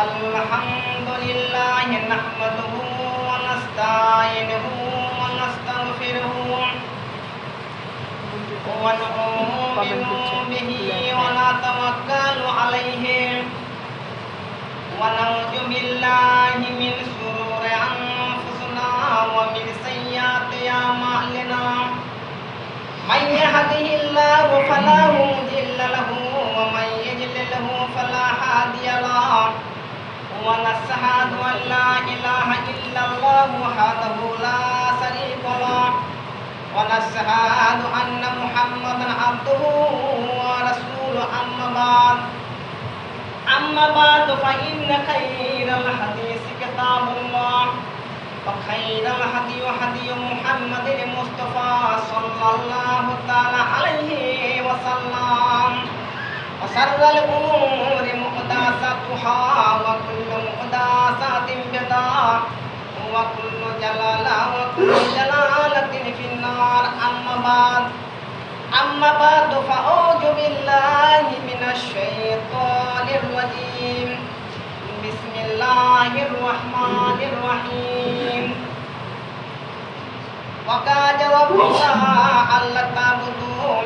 الحمد لله نحمده ونستعينه ونستغفره ونؤمن به ونتوكل عليه ونعوذ بالله من شرور أنفسنا ومن سيئات أعمالنا من يهده الله فلا مضل له ومن يضلله فلا هادي له ونشهد أن لا إله إلا الله وحده لا شريك له. ونشهد أن محمدا عبده ورسوله. أما بعد أما بعد فإن خير الحديث كتاب الله. وخير الهدي هدي محمد المصطفى صلى الله تعالى عليه وسلم. وشر الأمور محدثاتها وكل محدثات بدعة وكل جلالة وكل جلالة في النار أما بعد أما بعد فأعوذ بالله من الشيطان الرجيم بسم الله الرحمن الرحيم وقال ربك ألا تعبدوا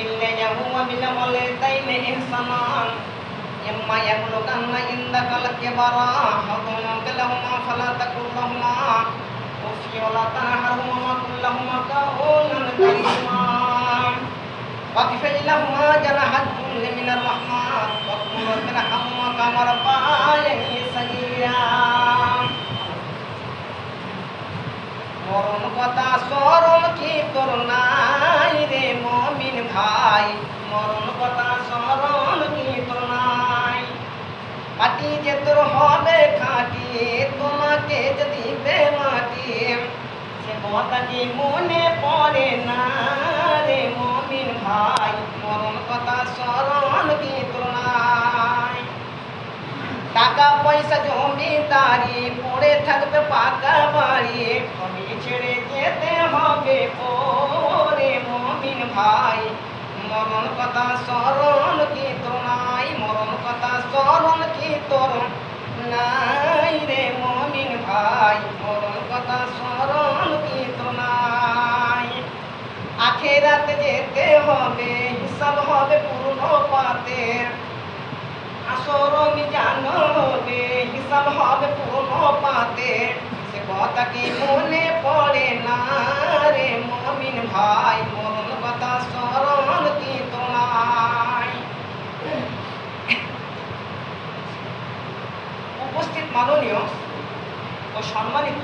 إلا هو بالوالدين إحسانا إما يبلغن عندك الكبر أحدهما كلاهما فلا تقل لهما أف ولا تنهرهما وقل لهما قولا كريما واغفر لهما جناح الذل من الرحمن وقل رب ارحمهما كما ربياني صغيرا মরণ কথা স্মরণ কি তোর নাই রে মমিন ভাই মরণ তোর হবে খাটি, তোমাকে যদি দে মাটি সে মনে পড়ে না রে মমিন ভাই? মরণ কথা স্মরণ টাকা পয়সা, জমিদারি, পড়ে থাকবে পাকা বাড়ি আমি ছেড়ে যেতে হবে ওরে মমিন ভাই। মরণ কথা স্মরণ কি হবে হিসাব হবে পূর্ণ পাতে আসর মিজান হবে, হিসাব হবে পূর্ণ পাতে সে কথা কি মনে পড়ে না রে মমিন ভাই? মরণ কথা স্মরণ কি তোমায়? উপস্থিত মাননীয় ও সম্মানিত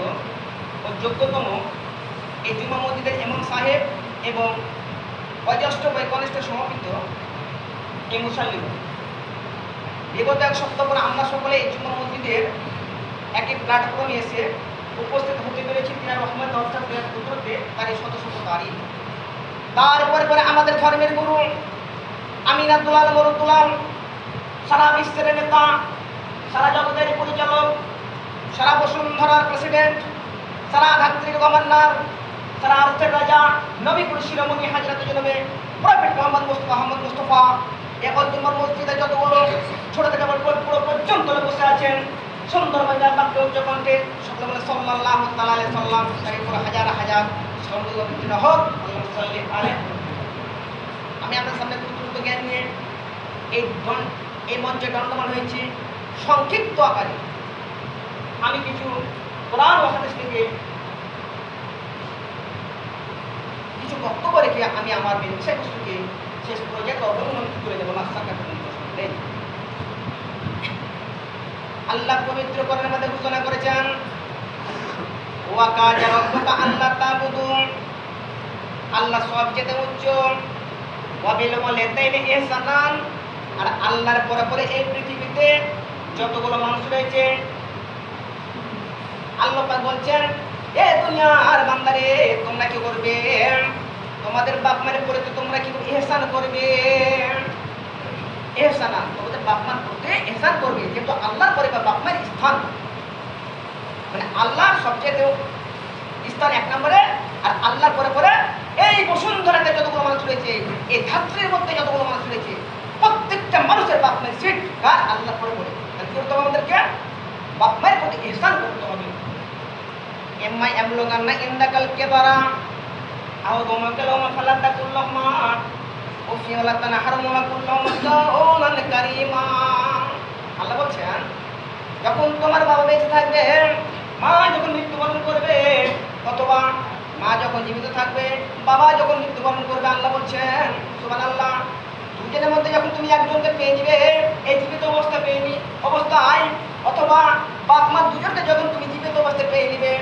ও যোগ্যতম এই জুমা মসজিদের ইমাম সাহেব এবং অজস্ট বৈকনিষ্ঠ সমাপিত এই মুসাল্লিম বিগত এক সপ্তাহ পরে আমরা সকলে এই জুম্মা মসজিদের একই প্ল্যাটফর্মে এসে উপস্থিত হতে পেরেছি। তিনার রহমান অর্থাৎ পুত্রতে তার এই শত শত তারিখ তারপরে পরে আমাদের ধর্মের গুরু আমিনা দুলাল মরুদুলাল সারা বিশ্বের নেতা, সারা জগতের পরিচালক, সারা বসুন্ধরার প্রেসিডেন্ট সারা ধাত্রীর গভর্নর সারা আর্থের রাজা নবীপুর শিরোমণি হাজরত জনমে প্রফেট মোহাম্মদ মুস্তফা আহমদ মুস্তফা এখন তোমার মসজিদে যতগুলো ছোট থেকে বড় পুরো পর্যন্ত বসে আছেন। সুন্দরভাবে বাক্য উচ্চ কণ্ঠে সকলে সাল্লাল্লাহু তাআলা সাল্লাম তারপর হাজার হাজার সঙ্গে অভিযোগ হোক। আমি আপনার সামনে গুরুত্ব জ্ঞান নিয়ে এই এই মঞ্চে দণ্ডমান হয়েছি। সংক্ষিপ্ত আকারে। আমি কিছু কোরআন ও থেকে কিছু বক্তব্য রেখে আমি আমার বিষয়বস্তুকে শেষ পর্যায়ে অবলম্বন করে দেবো মাস্টার কাছে আল্লাহ পবিত্র করার মধ্যে ঘোষণা করেছেন ওয়াকা জারাব্বুকা আল্লাহ উচ্চ। আর আল্লাহর পরে পরে এই পৃথিবীতে যতগুলো মানুষ রয়েছে, আল্লাহ বলছেন এ দুনিয়ার বান্দারে তোমরা কি করবে? তোমাদের বাপ মায়ের পরে তো তোমরা কি ইহসান করবে। এহসানা তোমাদের বাপ মার প্রতি এহসান করবে। কিন্তু আল্লাহর পরে বা বাপ মায়ের স্থান। মানে আল্লাহর সবচেয়ে স্থান এক নম্বরে আর আল্লাহর পরে পরে এই বসুন্ধরাতে যতগুলো মানুষ রয়েছে, এই ধাত্রীর মধ্যে যতগুলো মানুষ রয়েছে, প্রত্যেকটা মানুষের বাপ মায়ের সিট কার? আল্লাহর পরে পরে। তাহলে করতে বাপ মায়ের প্রতি এহসান করতে হবে। এম্মাই এমলোগান্না ইন্দাকাল কেবারা আও গোমাকালামা ফালাতা কুল্লামা ওফি ওয়ালা তানহারুমা কুল্লামা কাউলান কারীমা। আল্লাহ বলছেন, যখন তোমার বাবা বেঁচে থাকবে, মা যখন মৃত্যুবরণ করবে, অথবা মা যখন জীবিত থাকবে, বাবা যখন মৃত্যুবরণ করবে, আল্লাহ বলছেন সুবান আল্লাহ দুজনের মধ্যে যখন তুমি একজনকে পেয়ে নিবে এই জীবিত অবস্থা পেয়ে নি অবস্থায়, অথবা বাপ মা দুজনকে যখন তুমি জীবিত অবস্থায় পেয়ে নিবে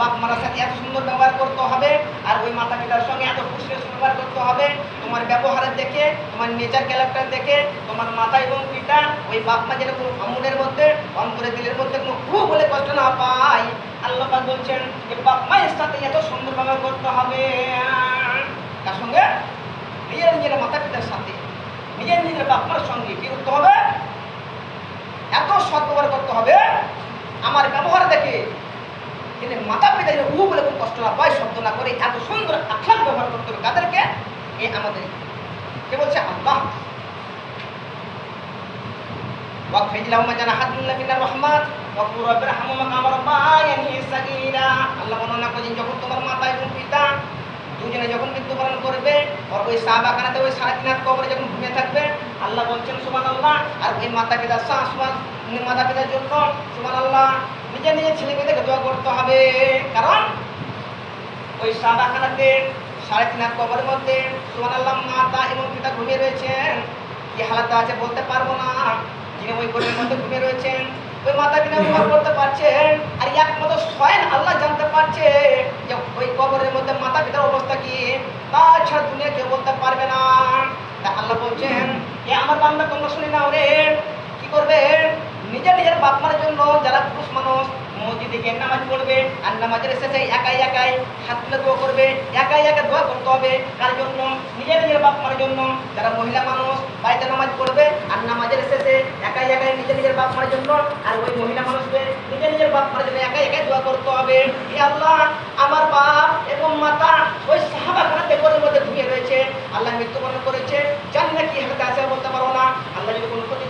বাপ মার সাথে এত সুন্দর ব্যবহার করতে হবে, আর ওই মাতা পিতার সঙ্গে এত খুশি ব্যবহার করতে হবে, তোমার ব্যবহারের দেখে, তোমার নেচার ক্যারেক্টার দেখে, তোমার মাতা এবং পিতা, ওই বাপ মা যেন কোনো মধ্যে অন্তরে দিলের মধ্যে কোনো হু বলে কষ্ট না পায়। আল্লাহ বলছেন যে বাপ মায়ের সাথে এত সুন্দর ব্যবহার করতে হবে। তার সঙ্গে নিজের নিজের মাতা পিতার সাথে, নিজের নিজের বাপ মার সঙ্গে কি করতে হবে? এত সৎ ব্যবহার করতে হবে। আমার ব্যবহার দেখে কিন্তু মাতা পিতা যেন উহু বলে কোনো কষ্ট না পায় শব্দ না করে এত সুন্দর আখলাক ব্যবহার করতে হবে তাদেরকে এ আমাদের কে বলছে আল্লাহ واغفر لهما جناح الذل من الرحمن وقل رب ارحمهما كما ربياني صغيرا আল্লাহ বর্ণনা করেছেন যখন তোমার মাতা এবং পিতা দুজনে যখন মৃত্যুবরণ করবে আর ওই সাহাবাখানাতে ওই সাড়ে তিন হাত কবরে যখন ঘুমিয়ে থাকবে আল্লাহ বলছেন সুমান আল্লাহ আর ওই মাতা পিতা শাশুমান মাতা পিতার জন্য সুমান আল্লাহ নিজের নিজের ছেলে মেয়েদেরকে দোয়া করতে হবে। কারণ ওই সাহাবাখানাতে সাড়ে তিন হাত কবরের মধ্যে সুমান আল্লাহ মাতা এবং পিতা ঘুমিয়ে রয়েছেন। কি হালাতে আছে বলতে পারব না। যিনি ওই ঘরের মধ্যে ঘুমিয়ে রয়েছেন ওই মাতা পিতা উপভোগ করতে পারছেন। আর একমাত্র স্বয়ং আল্লাহ জানতে পারছে যে ওই কবরের মধ্যে মাতা পিতার অবস্থা কি। তাছাড়া দুনিয়া কেউ বলতে পারবে না। তা আল্লাহ বলছেন এ আমার বান্দা তোমরা শুনে নাও রে। কি করবে? নিজের নিজের বাপ মার জন্য যারা পুরুষ মানুষ, মসজিদে গিয়ে নামাজ পড়বে, আর নামাজের শেষে একাই একাই হাত তুলে দোয়া করবে, একাই একা দোয়া করতে হবে। কার জন্য? নিজের নিজের বাপ মার জন্য। যারা মহিলা মানুষ, বাড়িতে নামাজ পড়বে, আর নামাজের শেষে একাই একাই নিজের নিজের বাপ মার জন্য। আর ওই মহিলা মানুষকে নিজের নিজের বাপ মার জন্য একাই একাই দোয়া করতে হবে। হে আল্লাহ, আমার বাপ এবং মাতা ওই সাহাবাখানাতে ঘরের মধ্যে ঘুমিয়ে রয়েছে। আল্লাহ মৃত্যুবরণ করেছে। জানি না কি হাতে আছে বলতে পারব না। আল্লাহ যদি কোনো পড়ে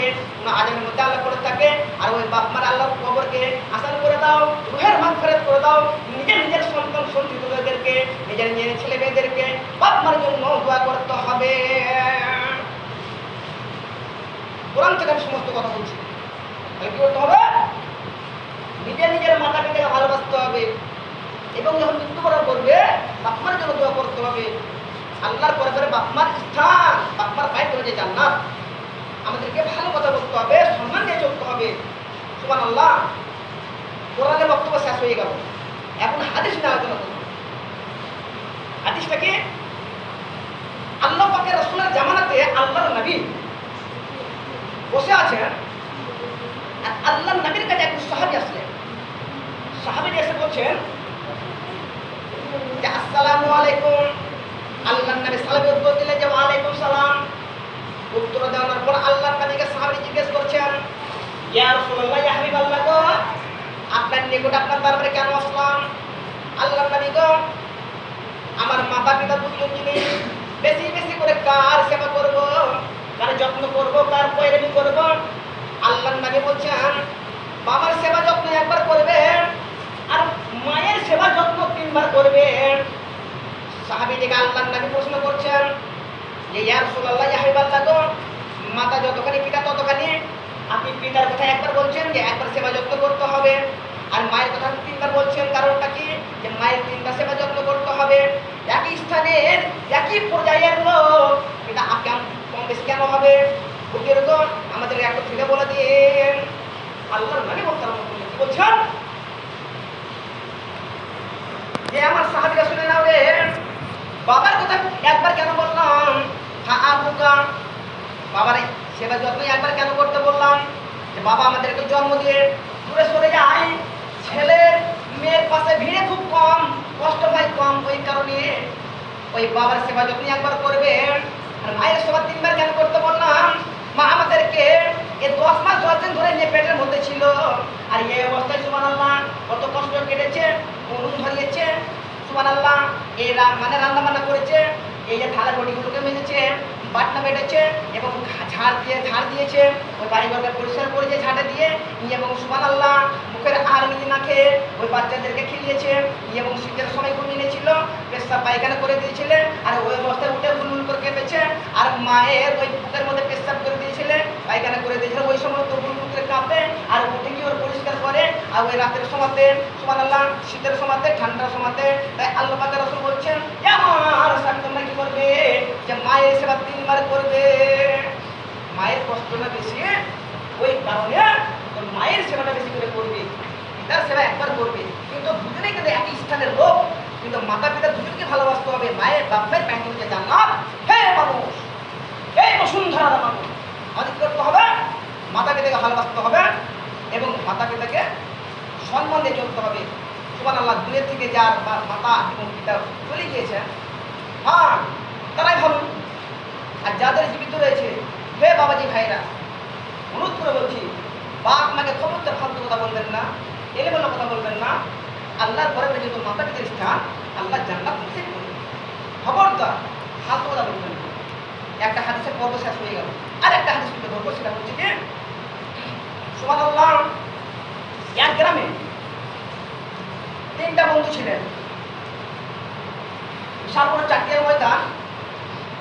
থাকে কোনো আজানের মধ্যে আল্লাহ পড়ে থাকে আর ওই বাপ মার আল্লাহ কবরকে আসান করে দাও, রুহের ফেরত করে দাও, নিজের নিজের সন্তান সন্তানদেরকে নিজের নিজের ছেলে মেয়েদেরকে, বাপ মার জন্য দোয়া করতে হবে। কোরআন থেকে আমি সমস্ত কথা বলছি। তাহলে কি করতে হবে? নিজের নিজের মাতা পিতাকে ভালোবাসতে হবে। এবং যখন মৃত্যুবরণ করবে বাপমার জন্য দোয়া করতে হবে। আল্লাহর পরে পরে বাপমার স্থান বাপমার পায়ে করে যে জান্নাত আমাদেরকে ভালো কথা বলতে হবে সম্মান দিয়ে চলতে হবে সুমান আল্লাহ কোরআনের বক্তব্য শেষ হয়ে গেল। এখন হাদিস নিয়ে আলোচনা করব। হাদিসটা কি আল্লাহ পাকের রসুলের জামানাতে আল্লাহর নবী বসে আছেন। আর আল্লাহ নবীর কাছে এক সাহাবি আসলেন। সাহাবি এসে বলছেন যে, আসসালামু আলাইকুম। আল্লাহ নবী সালামে উত্তর দিলেন যে, ওয়ালাইকুম সালাম। উত্তর দেওয়ার পর আল্লাহ নবীকে সাহাবি জিজ্ঞেস করছেন ইয়া রাসূলুল্লাহ ইয়া হাবিবাল্লাহ আপনার নিকট আপনার দরবারে কেন আসলাম? আল্লাহ নবী আমার মাতা পিতা দুজন জিনিস বেশি বেশি করে কার সেবা করব? কার যত্ন করব? কার পয়রামি করব? আল্লাহ নবী বলছেন, বাবার সেবা যত্ন একবার করবেন আর মায়ের সেবা যত্ন তিনবার করবেন সাহাবিদিকে আল্লাহ নবী প্রশ্ন করছেন, যে ইয়া রাসূলুল্লাহ ইয়া হাবিবাল্লাহ মাতা যতখানি, পিতা ততখানি আপনি পিতার কথা একবার বলছেন যে একবার সেবা যত্ন করতে হবে। আর মায়ের কথা তিনবার বলছেন, কারণটা কি? যে মায়ের তিনবার সেবা যত্ন করতে হবে। একই স্থানের একই পর্যায়ের লোক। এটা কম বেশি কেন হবে? কীরকম আমাদের একটা ফিরে বলে দিন আল্লাহর মানে বলতাম কি বলছেন? যে আমার সাহাবিরা শুনে নাও রে। বাবার কথা একবার কেন বললাম? হা আবুকা, বাবার সেবা যত্ন একবার কেন করতে বললাম? যে বাবা আমাদেরকে জন্ম দিয়ে দূরে সরে যায়। ছেলের মেয়ের পাশে ভিড়ে খুব কম, কষ্ট হয় কম। ওই কারণে ওই বাবার সেবা যত্ন একবার করবে। আর মায়ের সেবা তিনবার কেন করতে বললাম? মা আমাদেরকে এ দশ মাস, দশ দিন ধরে নিয়ে পেটের মধ্যে ছিল। আর এই অবস্থায় সুমান আল্লাহ কত কষ্ট কেটেছে অনুন ধরিয়েছে। সুমান আল্লাহ এই মানে রান্না বান্না করেছে। এই যে থালা রুটিগুলোকে মেজেছে, বাটনা বেটেছে এবং ঝাড় দিয়ে, ঝাড় দিয়েছে, ওই বাড়িঘরকে পরিষ্কার করেছে ঝাঁটে দিয়ে, নিয়ে এবং সুমান আল্লাহ মুখের আর নিজে না খেয়ে ওই বাচ্চাদেরকে খেলিয়েছে, নিয়ে এবং শীতের সময় ঘুমিয়ে নিয়েছিল পেশাব পায়খানা করে দিয়েছিলে, আর ওই অবস্থায় উঠে গুলগুল করে কেঁপেছে, আর মায়ের ওই বুকের মধ্যে পেশাব করে দিয়েছিলে, পায়খানা করে দিয়েছিল, ওই সময় তো করে কাঁপে, আর উঠে গিয়ে ওর পরিষ্কার করে, আর ওই রাতের সময়তে সুমান আল্লাহ, শীতের সময়তে, ঠান্ডার সময়তে, তাই আল্লাহ পাকের রসুল বলছেন "এ আমার তোমরা কি করবে? যে মায়ের সেবা তিনবার করবে। মায়ের কষ্টটা বেশি ওই কারণে তোর মায়ের সেবাটা বেশি করে করবে, পিতার সেবা একবার করবে। কিন্তু দুজনেই কিন্তু একই স্থানের লোক, কিন্তু মাতা পিতা দুজনকে ভালোবাসতে হবে, মায়ের বাপ মায়ের প্যান্ট হচ্ছে জান্নাত হে মানুষ এই বসুন্ধরা মানুষ। আমাদের করতে হবে মাতা পিতাকে ভালোবাসতে হবে এবং মাতা পিতাকে সম্মান দিয়ে চলতে হবে। সুবান আল্লাহ দূরের থেকে যার মাতা এবং পিতা চলে গিয়েছে হ্যাঁ তারাই ভালো। আর যাদের জীবিত রয়েছে হে বাবাজি ভাইরা, অনুরোধ করে বলছি, বাপ মাকে খবরদার ফালতু কথা বলবেন না এলে এলেবেলা কথা বলবেন না, আল্লাহর ঘরে যেহেতু মাতা পিতার স্থান আল্লাহ জান্নাত নসিব করবেন খবরদার ফালতু কথা বলবেন না। একটা হাদিসের পর্ব শেষ হয়ে গেল। আর একটা হাদিস তুলে ধরবো, সেটা হচ্ছে কি? সুমান এক গ্রামে তিনটা বন্ধু ছিলেন। বড় চাকরির ময়দান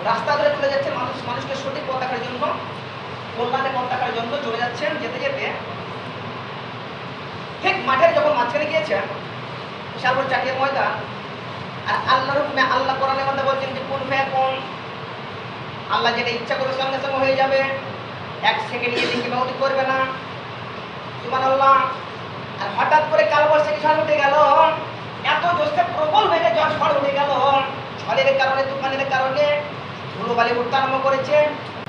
রাস্তা ধরে চলে যাচ্ছে মানুষ, মানুষকে সঠিক দেখার জন্য কল্যাণে দেখার জন্য চলে যাচ্ছেন যেতে যেতে। ঠিক মাঠের যখন মাঝখানে গিয়েছেন বিশাল বড় চাকরির ময়দান, আর আল্লাহর হুকুমে আল্লাহ কোরআনের মধ্যে বলছেন যে, কোন ফ্যা কোন? আল্লাহ যেটা ইচ্ছা করবে সঙ্গে সঙ্গে হয়ে যাবে। এক সেকেন্ড এদিকে কিংবা ওদিক করবে না। সুমান আল্লাহ আর হঠাৎ করে কাল বৈশাখী ঝড় উঠে গেল? এত জোরসে প্রবল বেগে ঝড় ঝড় উঠে গেল। ঝড়ের কারণে, তুফানের কারণে ধুলো বালি উঠতে আরম্ভ করেছে।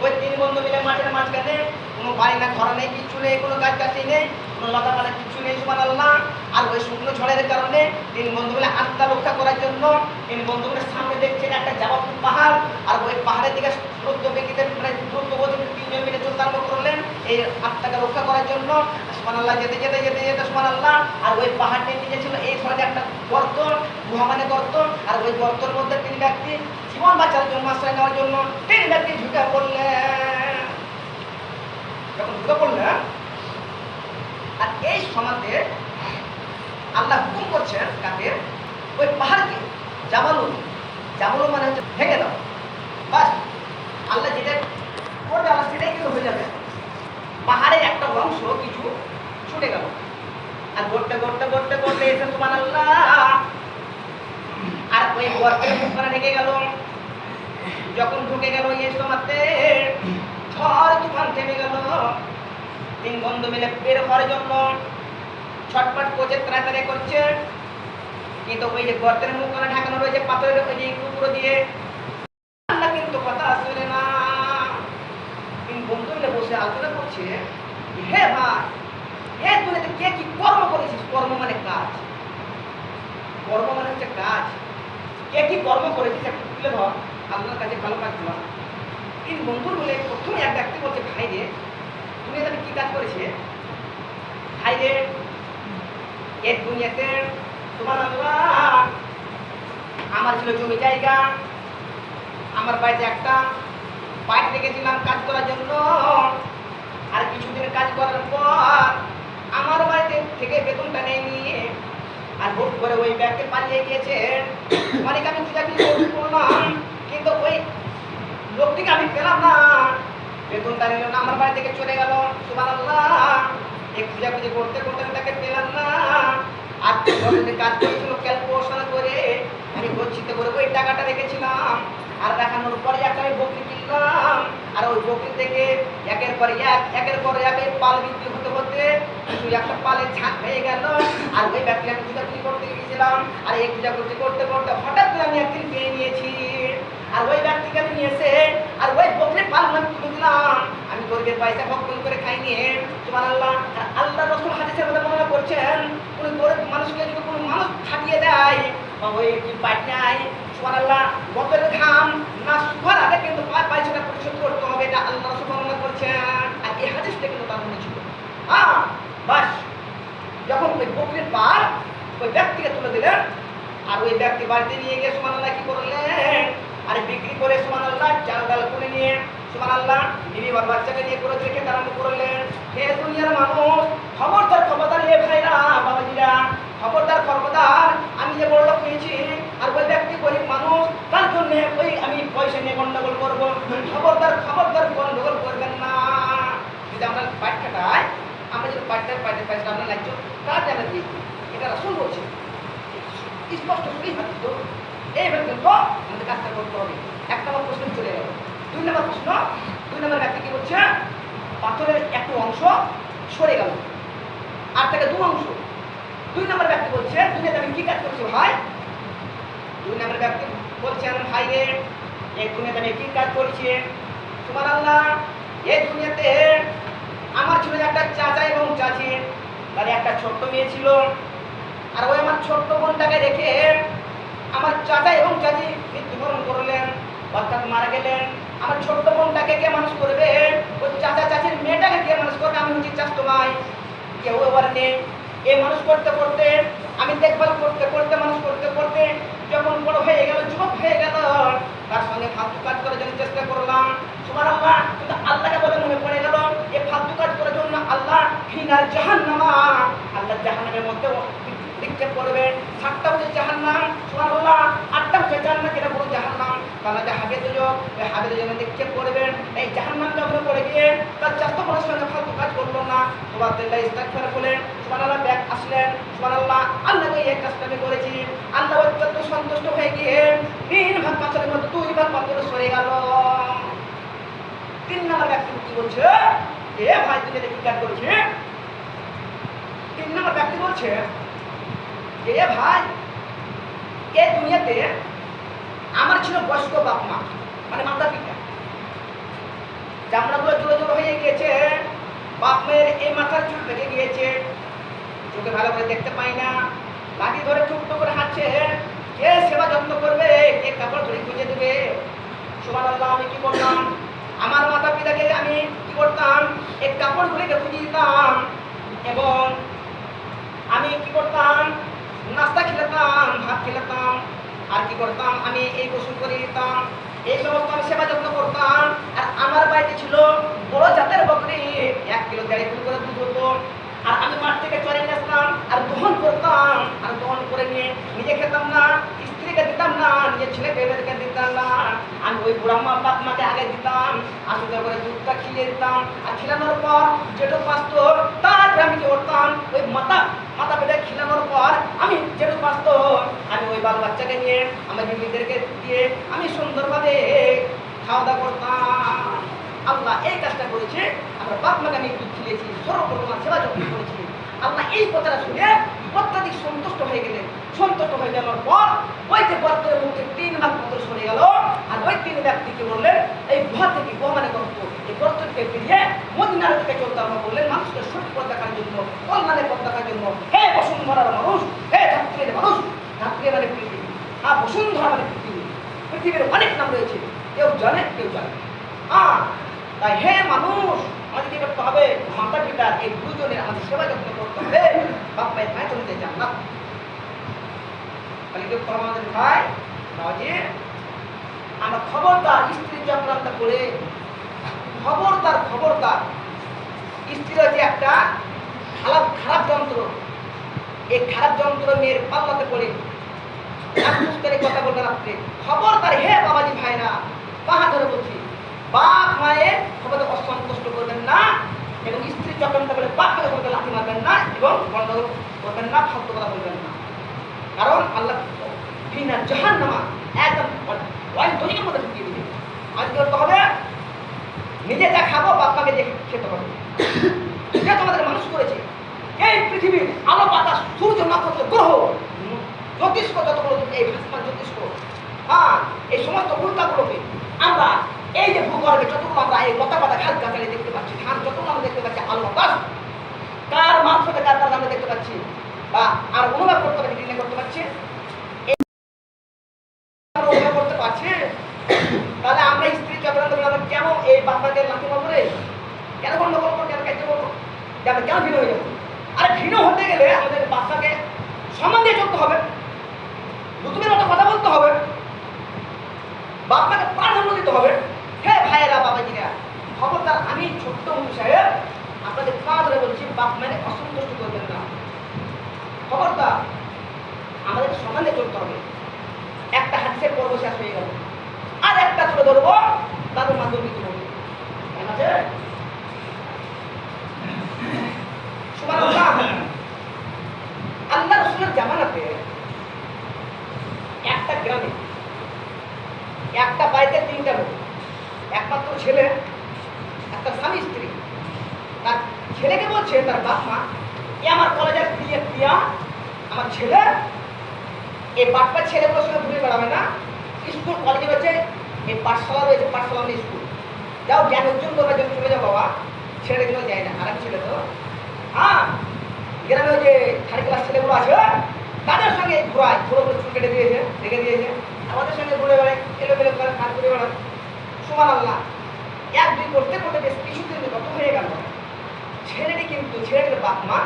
ওই তিন বন্ধু মিলে মাঠের মাঝখানে কোনো বাড়ি না, ঘর নেই, কিচ্ছু নেই, কোনো গাছ গাছি নেই, কোনো লতা পাতা কিচ্ছু নেই সুমান আল্লাহ আর ওই শুকনো ঝড়ের কারণে তিন বন্ধু মিলে আত্মা রক্ষা করার জন্য তিন বন্ধু মিলে সামনে দেখছেন একটা জাবাপুর পাহাড়। আর ওই পাহাড়ের দিকে দ্রুত বেগিতে মানে দ্রুত গতিতে তিনজন মিলে চলতে আরম্ভ করলেন এই আত্মাকে রক্ষা করার জন্য। সুমান আল্লাহ যেতে যেতে যেতে যেতে সুমান আল্লাহ আর ওই পাহাড়টির নিচে ছিল এই ধরনের একটা গর্ত গুহা মানে গর্ত। আর ওই গর্তের মধ্যে তিন ব্যক্তি জীবন বাঁচার জন্য আশ্রয় নেওয়ার জন্য তিন ব্যক্তি ঢুকে পড়লেন যখন ঢুকে পড়লেন আর এই সমাজে আল্লাহ হুকুম করছেন কাকে ওই পাহাড়কে জামালু জামালু মানে হচ্ছে ভেঙে দাও বাস আল্লাহ যেটা করবে আল্লাহ সেটাই কিন্তু হয়ে যাবে পাহাড়ের একটা অংশ কিছু ছুটে গেল আর গড়তে গড়তে গড়তে গড়তে এসে তোমার আল্লাহ আর ওই গর্তের মুখখানে ঢেকে গেল যখন ঢুকে গেল এই সময়তে ঝড় তুফান থেমে গেল তিন বন্ধু মিলে বের হওয়ার জন্য ছটপট করছে তাড়াতাড়ি করছে কিন্তু ওই যে গর্তের মুখখানে ঢাকানো রয়েছে পাথরের ওই যে টুকরো দিয়ে আল্লাহ কিন্তু কথা শুনে না তিন বন্ধু মিলে বসে আলোচনা করছে হে ভাই হে দুনিয়াতে কে কি কর্ম করেছিস কর্ম মানে কাজ কর্ম মানে হচ্ছে কাজ কি কর্ম করেছিস একটু তুলে ধর আল্লাহর কাছে ভালো কাজ দিলাম তিন বন্ধুর মিলে প্রথমে এক ব্যক্তি বলছে ভাই রে তুমি আমি কি কাজ করেছে ভাই রে এর দুনিয়াতে তোমার আল্লাহ আমার ছিল জমি জায়গা, আমার বাড়িতে একটা বাইরে রেখেছিলাম কাজ করার জন্য। আর কিছুদিন কাজ করার পর আমার বাড়িতে থেকে বেতনটা নেই নিয়ে আর ভোট করে ওই ব্যাগকে পালিয়ে গিয়েছে। অনেক আমি খোঁজাখুঁজি করলাম কিন্তু ওই লোকটিকে আমি পেলাম না। বেতনটা নিল না, আমার বাড়ি থেকে চলে গেল। সুবান এই খোঁজাখুঁজি করতে করতে আমি তাকে পেলাম না। আর কাজ করেছিল ক্যালকুলেশন করে, আমি গচ্ছিত করে ওই টাকাটা রেখেছিলাম। আর দেখানোর পরে একটা আমি বকরি কিনলাম। আর ওই বকরি থেকে একের পর এক, একের পর এক পাল বৃদ্ধি হতে হতে শুধু একটা পালের হয়ে গেল, আর ওই ব্যক্তি আমি পূজাপুজি করতে গিয়েছিলাম, আর এই পূজাপুজি করতে করতে হঠাৎ আমি একদিন পেয়ে নিয়েছি। আর ওই ব্যক্তিকে আমি নিয়ে এসে, আর ওই বকরির পাল আমি তুলে আমি গরিবের পয়সা ভক্ষণ করে খাইনি তোমার আল্লাহ আল্লাহ রসুল হাদিসের মধ্যে বর্ণনা করছেন গরিব মানুষকে যদি কোনো মানুষ খাটিয়ে দেয়, বা ওই কি পাটনায়, তোমার আল্লাহ, বকের ঘাম না শুকার আগে কিন্তু পাঁচ পয়সাটা করতে হবে, এটা আল্লাহ রসুল করছেন। আর এই হাদিসটা কিন্তু তার মনে বাস। যখন ওই বকরির পার ওই ব্যক্তিকে তুলে দিলেন, আর ওই ব্যক্তি বাড়িতে নিয়ে গিয়ে সুমান আল্লাহ কি করলেন? আর বিক্রি করে সুমান আল্লাহ চাল ডাল করে নিয়ে সুমান আল্লাহ বা বাচ্চাকে নিয়ে করে রেখে তারা করলেন। হে দুনিয়ার মানুষ, খবরদার খবরদার এ ভাইরা, বাবাজিরা, খবরদার খবরদার, আমি যে বড় লোক পেয়েছি আর ওই ব্যক্তি গরিব মানুষ, তার জন্য ওই আমি পয়সা নিয়ে গন্ডগোল করব। খবরদার খবরদার গন্ডগোল করবেন না। যদি আমরা খাটাই আমরা যদি পাটটার পাটের পয়সা আমরা ন্যায্য তার জানা দিই। এটা রাসুল বলছে। স্পষ্ট শুনেই ভাবছি তো এইভাবে কিন্তু আমাদের কাজটা করতে হবে। এক নম্বর প্রশ্ন চলে গেল। দুই নম্বর প্রশ্ন, দুই নম্বর ব্যক্তি কি বলছে? পাথরের একটু অংশ সরে গেল, আর থেকে দু অংশ। দুই নম্বর ব্যক্তি বলছে, দুনিয়াতে আমি কি কাজ করছি ভাই? দুই নম্বর ব্যক্তি বলছেন ভাই রে, এই দুনিয়াতে আমি কী কাজ করছি? তোমার আল্লাহ এই দুনিয়াতে আমার ছিল একটা চাচা এবং চাচি। তার একটা ছোট্ট মেয়ে ছিল। আর ওই আমার ছোট্ট বোনটাকে রেখে আমার চাচা এবং চাচি মৃত্যুবরণ করলেন, অর্থাৎ মারা গেলেন। আমার ছোট্ট বোনটাকে কে মানুষ করবে? ওই চাচা চাচির মেয়েটাকে কে মানুষ করবে? আমি হচ্ছি চাষতো ভাই কেউ এবার নেই। এ মানুষ করতে করতে, আমি দেখভাল করতে করতে, মানুষ করতে করতে যখন বড় হয়ে গেল, যুবক হয়ে গেল, তার সঙ্গে ফালতু কাজ করার জন্য চেষ্টা করলাম। তোমার আল্লাহ কিন্তু আল্লাহকে বলে মনে পড়ে গেল এ ফালতু কাজ করার জন্য আল্লাহ ঘৃণার জাহান নামা আল্লাহ জাহান্নামের মধ্যে নিক্ষেপ করবে সাতটা হচ্ছে জাহান্নাম, সুবহানাল্লাহ, আটটা হচ্ছে জান্নাত যেটা বড় জাহান্নাম। তাহলে যে হাবে দুজো ওই হাবে দুজনে নিক্ষেপ করবেন এই জাহান্নাম যখন পড়ে গিয়ে তার চারটা মানুষ ফালতু কাজ করল না। তেল্লা ইস্তাকফার বলে সুবহানাল্লাহ, ব্যাগ আসলেন, সুবহানাল্লাহ আল্লাহকে এই কাজটা আমি করেছি। আল্লাহ অত্যন্ত সন্তুষ্ট হয়ে গিয়ে তিন ভাগ পাথরের মধ্যে দুই ভাগ পাথর সরে গেল। তিন নম্বর ব্যক্তি কি বলছে? এ ভাই, তুমি দেখি কাজ করেছে? তিন নম্বর ব্যক্তি বলছে যে, এ ভাই, এ দুনিয়াতে আমার ছিল বয়স্ক বাপ মা মানে মাতা পিতা। চামড়াগুলো জোরে জোরে হয়ে গিয়েছে, বাপ মায়ের এই মাথার চুল পেকে গিয়েছে। চোখে ভালো করে দেখতে পাই না, লাঠি ধরে টুকটো করে হাঁটছে। কে সেবা যত্ন করবে? কে কাপড় ধরে খুঁজে দেবে? সুমান আল্লাহ আমি কি করলাম আমার মাতা পিতাকে আমি কি করতাম? এই কাপড়গুলিকে খুঁজে দিতাম। এবং আমি কি করতাম? নাস্তা খেলাতাম ভাত খেলাতাম আর কি করতাম? আমি এই গোসল করে নিতাম। এই সমস্ত আমি সেবা যত্ন করতাম। আর আমার বাড়িতে ছিল বড় জাতের বকরি। এক কিলো দেড় কিলো করে দুধ হতো। আর আমি মাঠ থেকে চলে আসতাম। আর দহন করতাম। আর দহন করে নিয়ে নিজে খেতাম না। স্ত্রীকে দিতাম না, নিজের ছেলে মেয়েদেরকে দিতাম না। আমি ওই বুড়া মা বাপ মাকে আগে দিতাম আসলে করে দুধটা খিলিয়ে দিতাম। আর খিলানোর পর যেটা পাস্ত তারপরে আমি করতাম ওই মাথা মাথা পেটে খিলানোর পর আমি যেটা পাস্ত আমি ওই বাল বাচ্চাকে নিয়ে, আমার বিবিদেরকে দিয়ে আমি সুন্দরভাবে খাওয়া দাওয়া করতাম। আল্লাহ এই কাজটা করেছে। আমরা বাপ মাকে আমি দুধ খিলিয়েছি, সর্বপ্রথম সেবা যত্ন করেছি। আল্লাহ এই কথাটা শুনে অত্যাধিক সন্তুষ্ট হয়ে গেলেন। সন্তুষ্ট হয়ে যাওয়ার পর ওই যে গর্তের মুখে তিন ভাগ পত্র সরে গেল। আর ওই তিন ব্যক্তিকে বললেন, এই গুহা থেকে গুহা মানে গর্ত এই গর্ত থেকে বেরিয়ে মদিনার দিকে চলতে আমরা বললেন মানুষকে সঠিক পথ দেখার জন্য, কল্যাণের পথ দেখার জন্য। হে বসুন্ধরার মানুষ, হে ধাত্রীর মানুষ, ধাত্রী মানে পৃথিবী। আর বসুন্ধরা মানে পৃথিবী। পৃথিবীর অনেক নাম রয়েছে, কেউ জানে কেউ জানে হ্যাঁ তাই হে মানুষ, আমাদের করতে হবে? মাতা পিতার এই দুজনের আমাদের সেবা যত্ন করতে হবে। বাপ মায়ের ভাই চলতে চান না। তাহলে কি করতে আমাদের ভাই যে আমরা খবরদার, স্ত্রী চক্রান্ত করে খবরদার খবরদার। স্ত্রীর যে একটা খারাপ খারাপ যন্ত্র, এই খারাপ যন্ত্র মেয়ের পাল্লাতে পড়ে। কথা বলবেন আপনি খবরদার, হে বাবাজি ভাইরা কাহা ধরে বলছি, বাপ মায়ের খবরে অসন্তুষ্ট করবেন না এবং স্ত্রী চক্রান্ত করে বাপ করে বলতে মারবেন না এবং গন্ডগোল করবেন না, ফালতু কথা বলবেন না। কারণ আল্লাহ ঘৃণা জাহান নামা একদম দরিকের মধ্যে ঢুকিয়ে দিবে। আজ কি করতে হবে? নিজে যা খাব বাপাকে যে তোমাদের মানুষ করেছে। এই পৃথিবীর আলো পাতা সূর্য, নক্ষত্র, গ্রহ, জ্যোতিষ্ক, যতগুলো এই ভাসমান জ্যোতিষ্ক হ্যাঁ এই সমস্ত উল্কাগুলোকে আমরা এই যে ভূগর্ভে যতগুলো আমরা এই লতা পাতা ঘাস গাছালি দেখতে পাচ্ছি, ধান যতগুলো আমরা দেখতে পাচ্ছি, আলো বাতাস কার মারফতে কার আমরা দেখতে পাচ্ছি বা আর অনুভব করতে পারছি নির্ণয় করতে পারছি? করতে পারছি? তাহলে আমরা স্ত্রী চক্রান্ত করে আমরা কেন এই বাচ্চাদের লাঠি মারবো কেন গন্ডগোল করব, কেন কাজে করব? যে আমরা কেন ভিন্ন হয়ে যাব? আর ভিন্ন হতে গেলে আমাদের বাচ্চাকে সম্মান দিয়ে চলতে হবে। নতুনের মতো কথা বলতে হবে। বাপ্পাকে প্রাধান্য দিতে হবে। হে ভাইয়েরা, বাবাজিরা, খবরদার আমি ছোট্ট মুখী সাহেব আপনাদের পা ধরে বলছি, বাপ মানে অসন্তুষ্ট খবরদার আমাদের সমানে চলতে হবে। একটা হাদিসের পর্ব শেষ হয়ে গেল। আর একটা তুলে ধরবো তাদের মাধ্যমে কিছু হবে ঠিক আছে আল্লাহ রসুলের জামানাতে একটা গ্রামে একটা বাড়িতে তিনটা লোক, একমাত্র ছেলে, একটা স্বামী স্ত্রী। তার ছেলেকে বলছে, তার বাপ মা এ আমার কলেজের প্রিয় প্রিয়া, আমার ছেলে। এই বাপ্পার ছেলেগুলোর সঙ্গে ঘুরে বেড়াবে না। স্কুল কলেজে রয়েছে এই পাঠশালা রয়েছে পাঠশালা মানে স্কুল। যাও, জ্ঞান অর্জন করবার জন্য চলে যাও বাবা। ছেলেগুলো যায় না আর ছেলে তো। হ্যাঁ গ্রামে যে থার্ড ক্লাস ছেলেগুলো আছে, তাদের সঙ্গে ঘোরায়। ঘুরে ঘুরে চুল কেটে দিয়েছে, রেখে দিয়েছে। আমাদের সঙ্গে ঘুরে বেড়ায়, এলো বেলো করে করে বেড়ায়। সুমান আল্লাহ এক দুই করতে করতে বেশ কিছুদিন, কত হয়ে গেল। ছেলেটি কিন্তু, ছেলেটির বাপ মা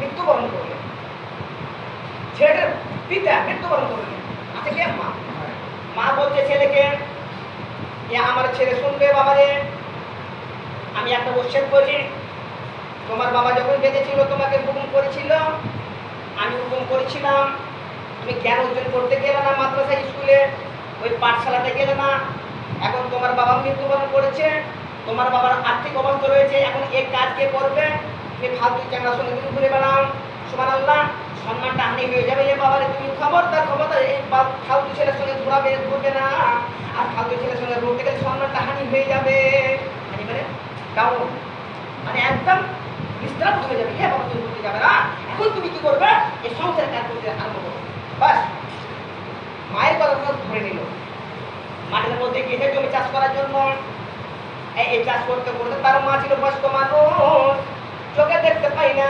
মৃত্যুবরণ করলেন। ছেলেটার পিতা মৃত্যুবরণ করলেন। আচ্ছা কে? মা। মা বলছে, ছেলেকে, এ আমার ছেলে শুনবে বাবারে। আমি একটা ওষুধ বলি তোমার বাবা যখন বেঁচে ছিল তোমাকে হুকুম করেছিল। আমি হুকুম করেছিলাম। তুমি জ্ঞান অর্জন করতে গেলে না মাদ্রাসা স্কুলে, ওই পাঠশালাতে গেলে না। এখন তোমার বাবা মৃত্যুবরণ করেছে। তোমার বাবার আর্থিক অবস্থা রয়েছে। এখন এই কাজ কে করবে? তুমি ফালতু চ্যাংড়া সঙ্গে তুমি ঘুরে বেড়াও। সম্মানটা হানি হয়ে যাবে যে বাবারে, তুমি খবরদার খবরদার, এই ফালতু ছেলের সঙ্গে ঘোরাবে ঘুরবে না। আর ফালতু ছেলের সঙ্গে ঘুরতে হয়ে যাবে। হানি মানে মানে একদম বিস্তার হয়ে যাবে। হ্যাঁ বাবা, তুমি যাবে না। এখন তুমি কি করবে? এই সংসার কাজ করতে আরম্ভ মায়ের কথা ধরে নিল। মাঠের মধ্যে গেছে জমি চাষ করার জন্য। এই চাষ করতে করতে তার মা ছিল বয়স্ক মানুষ। চোখে দেখতে পাই না।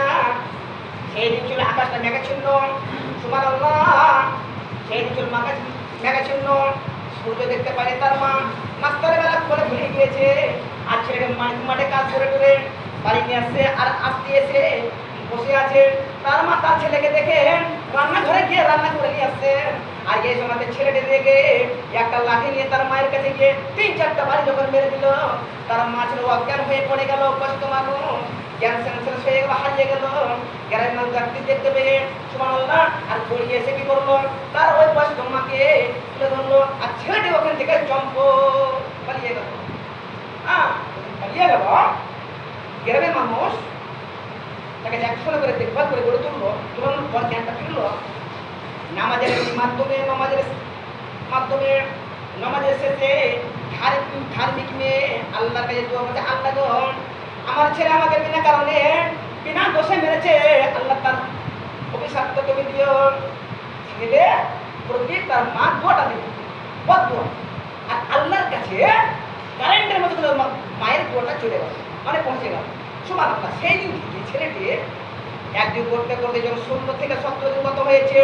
সেই দিন ছিল আকাশটা মেঘাচ্ছিন্ন। সুমান সেই দিন ছিল মেঘাচ্ছিন্ন। সূর্য দেখতে পারে তার মা। মাস্টারের বেলা করে ভুলে গিয়েছে। আর ছেলেকে মাঠে কাজ করে করে বাড়ি নিয়ে আসছে আর আসতে এসে বসে আছে। তার মা তার ছেলেকে দেখে রান্নাঘরে গিয়ে রান্না করে নিয়ে আসছে। আর এই ছেলেটি রেগে একটা লাঠি নিয়ে তার মায়ের কাছে গিয়ে তিন চারটা বাড়ি যখন মেরে দিল, তার মা ছিল অজ্ঞান হয়ে পড়ে গেল, কষ্ট মানুষ জ্ঞান সেন্সেন্স হয়ে গেল, হারিয়ে গেল। জ্ঞানের মানুষ ডাক্তি দেখতে পেয়ে সুমানুল্লাহ আর পড়িয়ে এসে কি করল? তার ওই বয়স্ক মাকে তুলে ধরলো, আর ছেলেটি ওখান থেকে চম্প পালিয়ে গেল। হ্যাঁ পালিয়ে গেল? গ্রামের মানুষ তাকে একশো করে দেখভাল করে গড়ে তুললো তুলানোর পর জ্ঞানটা ফিরলো। নামাজের মাধ্যমে নামাজের মাধ্যমে, নামাজের শেষে ধার্মিক মেয়ে আল্লাহর কাছে দোয়া করছে, আল্লাহ আমার ছেলে আমাকে বিনা কারণে, বিনা দোষে মেরেছে। আল্লাহ তার অভিশাপ্ত তুমি দিও। ছেলে প্রতি তার মা দোয়াটা দেবে বদ আর আল্লাহর কাছে কারেন্টের মতো মায়ের দোয়াটা চলে গেল মানে পৌঁছে গেল। সুমান সেই দিন থেকে ছেলেটি একদিন করতে করতে যখন শূন্য থেকে সত্তর দিন হয়েছে?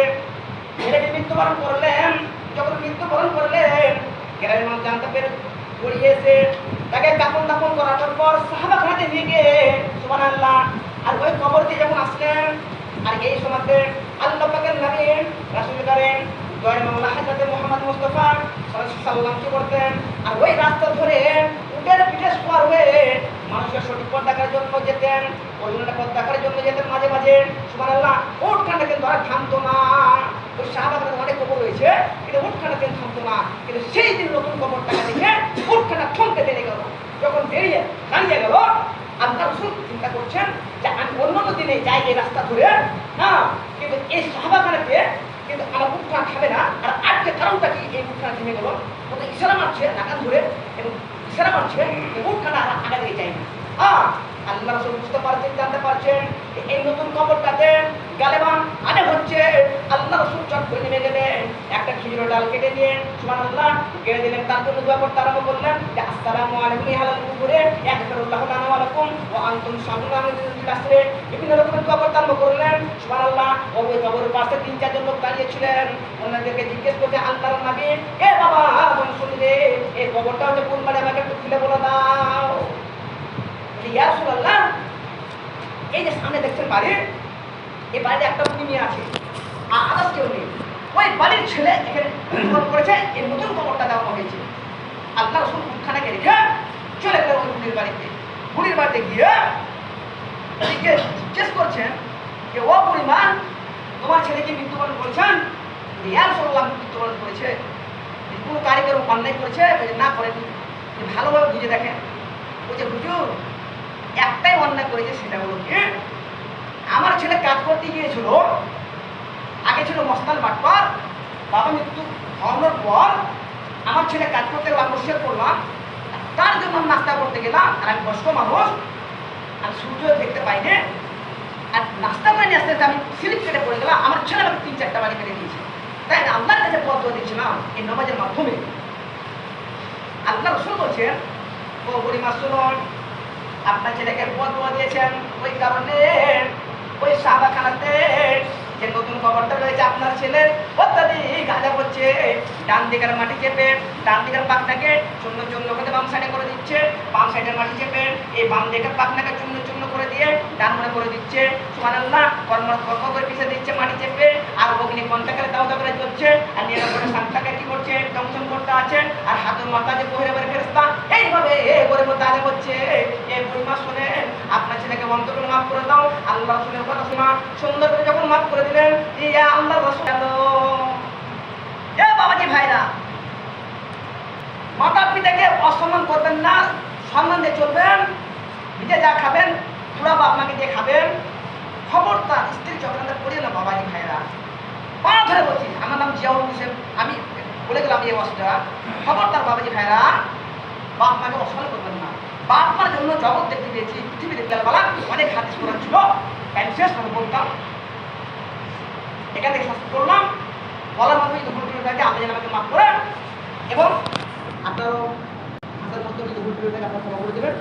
ছেলেটি মৃত্যুবরণ করলেন। যখন মৃত্যুবরণ করলেন গ্রামের মানুষ জানতে পেরে পড়িয়েছে তাকে কাপন দাপন করানোর পর সাহাবা খানাতে নিয়ে গিয়ে সুমান আল্লাহ আর ওই কবর দিয়ে যখন আসলেন, আর এই সময়তে আল্লাহ পাকের নামে রাসুল করেন জয় মামলা হাজরতে মোহাম্মদ মুস্তফা সাল্লাম কি করতেন আর ওই রাস্তা ধরে উটের পিঠে সওয়ার হয়ে মানুষের সঠিক পথ দেখার জন্য যেতেন অন্যটা পথ দেখার জন্য যেতেন মাঝে মাঝে। সুবহানাল্লাহ উটখানা কিন্তু আর থামতো না। ওই শাহবাগের অনেক কবর রয়েছে। কিন্তু উটখানা কিন্তু থামতো না। কিন্তু সেই দিন নতুন কবরটাকে দেখে উটখানা থমকে বেড়ে গেল যখন বেরিয়ে দাঁড়িয়ে গেল আল্লাহ রসুল চিন্তা করছেন যে আমি অন্য অন্য দিনে যাই এই রাস্তা ধরে। হ্যাঁ কিন্তু এই শাহবাগানাকে কিন্তু আমার উঠখানা খাবে না। আর আজকে কারণটা কি? এই উঠখানা থেমে গেল। ওটা ইশারা মারছে নাকান ধরে এবং ইশারা মারছে উঠখানা আগা যাই হ্যাঁ আল্লাহ রসুল বুঝতে পারছেন, জানতে পারছেন এই নতুন কবরটাতে গালেবান আনে হচ্ছে। আল্লাহ রসুল চট করে নেমে গেলেন, একটা খিজুর ডাল কেটে নিয়ে সুমান আল্লাহ কেটে দিলেন তার জন্য দোয়া করতে আরম্ভ করলেন যে, আসসালামু আলাইকুম হালাল কুকুরে একফিরুল্লাহু লানা ওয়া লাকুম ওয়া আনতুম সামুনা আসরে বিভিন্ন রকমের দোয়া করতে আরম্ভ করলেন সুমান আল্লাহ ওই কবরের পাশে তিন চারজন লোক দাঁড়িয়েছিলেন। ওনাদেরকে জিজ্ঞেস করছে, আল্লাহর নবী এ বাবা শুনলে? এই কবরটা হচ্ছে কোন মানে আমাকে একটু খুলে বলে দাও। ইয়া রাসূলুল্লাহ এই যে সামনে দেখছেন বাড়ি এই বাড়িতে একটা বুড়ি মেয়ে আছে, আর আদার্স কেউ নেই। ওই বাড়ির ছেলে এখানে ফোন করেছে, এই নতুন খবরটা দেওয়া হয়েছে। আল্লাহ রসুল মুখখানাকে রেখে চলে গেলেন ওই বুড়ির বাড়িতে। বুড়ির বাড়িতে গিয়ে জিজ্ঞেস করছেন যে, ও বুড়িমা, তোমার ছেলে কি মৃত্যুবরণ করেছেন? রিয়াল সাল্লাম মৃত্যুবরণ করেছে। কোনো কারিগর অন্যায় করেছে না করেনি। ভালোভাবে বুঝে দেখেন। বলছে, হুজুর একটাই অন্যায় করেছে সেটা হলো কি, আমার ছেলে কাজ করতে গিয়েছিল, আগে ছিল মস্তান বাটপার, বাবা মৃত্যু হওয়ানোর পর আমার ছেলে কাজ করতে গেলাম বসে পড়লাম, তার জন্য আমি নাস্তা করতে গেলাম, আর আমি বয়স্ক মানুষ, আর সূর্য দেখতে পাইনি আর নাস্তা করে আসতে আসতে আমি স্লিপ কেটে পড়ে গেলাম, আমার ছেলে আমাকে তিন চারটা বাড়ি কেটে দিয়েছে। তাই না আল্লাহর কাছে পথ দিয়েছিলাম এই নমাজের মাধ্যমে। আল্লাহ রসুল বলছেন, ও গরিমা শুনুন আপনার ছেলেকে পথ দিয়েছেন, ওই কারণে ওই সাহাবাখানাতে যে নতুন খবরটা রয়েছে আপনার ছেলের, অত্যাধিক গাঁজা হচ্ছে ডান দিকের মাটি চেপে, ডান দিকের পাখনাকে চূর্ণ চূর্ণ করে বাম সাইডে করে দিচ্ছে। বাম সাইডের মাটি চেপে, এই বাম দিকের পাখনাকে চূর্ণ চূর্ণ করে দিয়ে ডান মনে করে দিচ্ছে। সুমান আল্লাহ কর্ম করে পিছিয়ে দিচ্ছে মাটি চেপে, আর অগ্নি কন্টাকে দাও দাও করে জ্বলছে আর করে সাংটাকে কি করছে? জমজম করতে আছে। আর হাতের মাথা যে বহিরে বের ফেরস্তা এইভাবে এ করে মধ্যে আগে এই আপনার ছেলেকে অন্তর মাফ করে দাও। আল্লাহ রসুলের শোনা, সুন্দর করে যখন মাফ করে দিলেন বাবাজি ভাইরা মাতা পিতাকে অসম্মান করবেন না, সম্মান দিয়ে চলবেন, নিজে যা খাবেন পুরা বাপ মাকে দিয়ে খাবেন। খবরদার স্ত্রী চক্রান্ত করিয়ে না বাবাজি ভাইরা। পা ধরে বলছি, আমার নাম জিয়াউল হোসেন, আমি বলে গেলাম এই অবস্থা খবরদার বাবাজি ভাইরা, বাপ মাকে অসম্মান করবেন বাপ জন্য জগৎ দেখতে পেয়েছি, পৃথিবী দেখতে বলা অনেক হাদিস করা ছিল শেষ আমি বলতাম এখান থেকে শাস্তি করলাম। বলার মাধ্যমে করে থাকে আপনি যেন আমাকে মাফ করেন এবং আপনারও আপনার মধ্যে করে থাকে আপনার ক্ষমা করে দেবেন।